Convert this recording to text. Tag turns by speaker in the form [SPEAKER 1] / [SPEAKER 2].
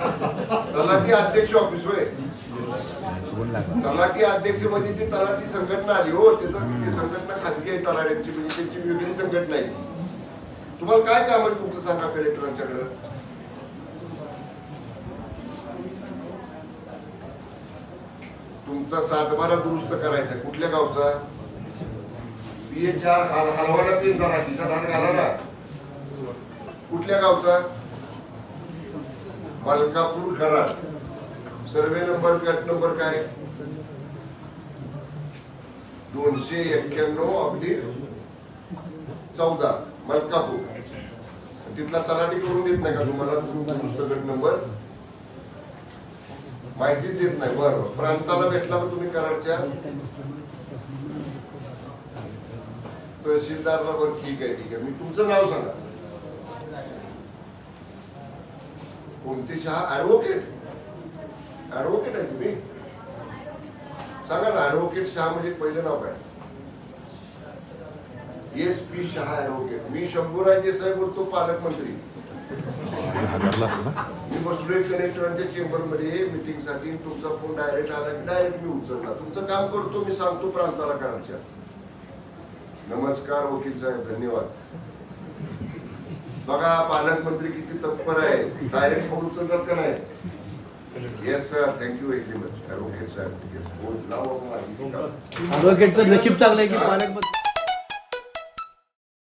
[SPEAKER 1] तलाठी अध्यक्ष ऑफिस होय. तलाठी अध्यक्ष म्हणजे ती तलाठी संघटना आली हो. त्याचं ते संघटना खासगी आहे तलाठ्यांची म्हणजे त्यांची वेगळी संघटना आहे. तुम्हाला काय काम आहे तुमचं सांगा कलेक्टरांच्याकडे? तुमचा सातबारा दुरुस्त करायचा कुठल्या गावचा? पीएच हलवायला हलवाना ते खिशात हात घाला ना. कुठल्या गावचा? मलकापूर कराड सर्वे नंबर गट नंबर काय? दोनशे एक्क्याण्णव अगदी चौदा मलकापूर. तिथला तलाठी करून देत नाही का तुम्हाला? नुसतं गट नंबर? माहितीच देत नाही. बरं प्रांताला भेटला मग तुम्ही कराडच्या? तहसीलदारला बरं ठीक आहे ठीक आहे. मी तुमचं नाव सांगा. कोणते शहा ऍडव्होकेट ऍडव्होकेट आहे तुम्ही. सांगा ना ऍडव्होकेट शहा म्हणजे पहिलं नाव काय? एस पी शहा ऍडव्होकेट मी शंभूराजे साहेब बोलतो पालकमंत्री. मी बसलोय कलेक्टरांच्या चेंबरमध्ये मीटिंगसाठी तुमचा फोन डायरेक्ट आला की डायरेक्ट मी उचलला. तुमचं काम करतो मी सांगतो प्रांताला करायच्या. नमस्कार वकील साहेब धन्यवाद. बघा पालकमंत्री किती तत्पर आहे. डायरेक्ट फोन उचलतात का नाही? Yes sir thank you very much advocate साहेब ठीक आहे
[SPEAKER 2] नशीब चांगलं आहे की पालकमंत्री